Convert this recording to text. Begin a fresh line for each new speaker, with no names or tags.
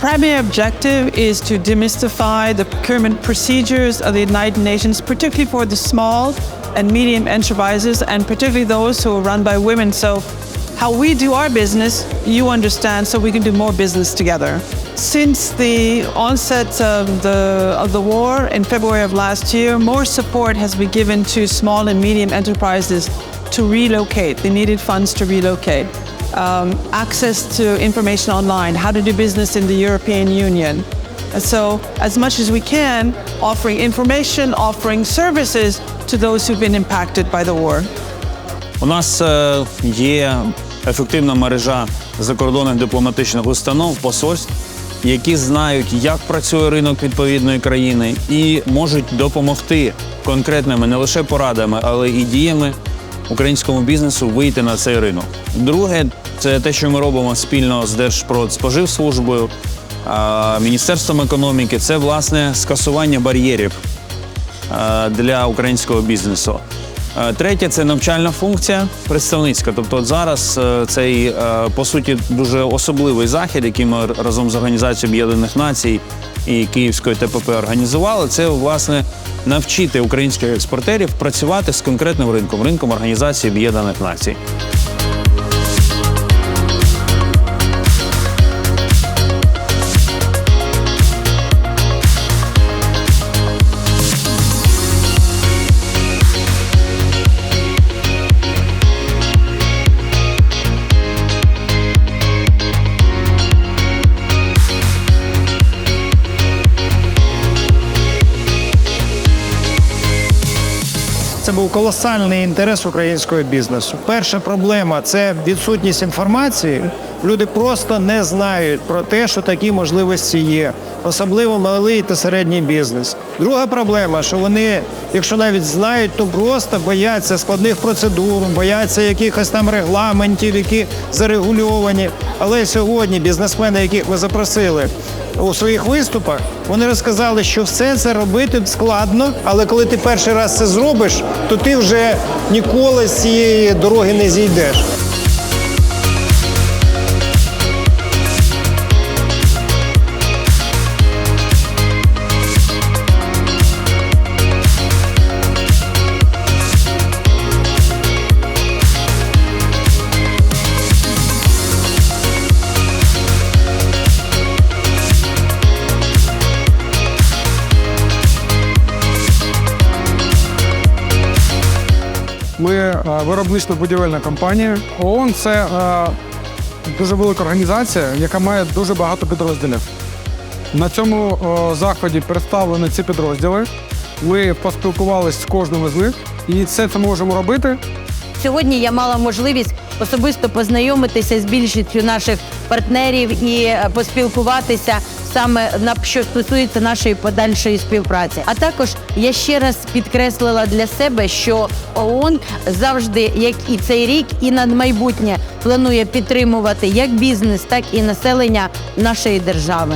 primary objective is to demystify the procurement procedures of the United Nations, particularly for the small and medium enterprises, and particularly those who are run by women. So, how we do our business, you understand, so we can do more business together. Since the onset of the, of the war in February of last year, more support has been given to small and medium enterprises to relocate. They needed funds to relocate. Um, access to information online, how to do business in the European Union. And so, as much as we can, offering information, offering services to those who've been impacted by the war.
У нас е, є ефективна мережа закордонних дипломатичних установ, посольств, які знають, як працює ринок відповідної країни, і можуть допомогти конкретними не лише порадами, але і діями українському бізнесу вийти на цей ринок. Друге, це те, що ми робимо спільно з Держпродспоживслужбою, Міністерством економіки, це власне скасування бар'єрів для українського бізнесу. Е, Третє це навчальна функція представницька. Тобто, от зараз е, цей е, по суті дуже особливий захід, який ми разом з Організацією Об'єднаних Націй і Київською ТПП організували. Це власне навчити українських експортерів працювати з конкретним ринком ринком Організації Об'єднаних Націй.
Це був колосальний інтерес українського бізнесу. Перша проблема це відсутність інформації. Люди просто не знають про те, що такі можливості є, особливо малий та середній бізнес. Друга проблема, що вони, якщо навіть знають, то просто бояться складних процедур, бояться якихось там регламентів, які зарегульовані. Але сьогодні бізнесмени, яких ми запросили, у своїх виступах вони розказали, що все це робити складно, але коли ти перший раз це зробиш, то ти вже ніколи з цієї дороги не зійдеш.
Виробнично-будівельна компанія. ООН це е, дуже велика організація, яка має дуже багато підрозділів. На цьому е, заході представлені ці підрозділи. Ми поспілкувалися з кожним із них, і все це можемо робити
Сьогодні я мала можливість особисто познайомитися з більшістю наших партнерів і е, поспілкуватися саме на що стосується нашої подальшої співпраці. А також я ще раз підкреслила для себе, що ООН завжди, як і цей рік, і на майбутнє планує підтримувати як бізнес, так і населення нашої держави.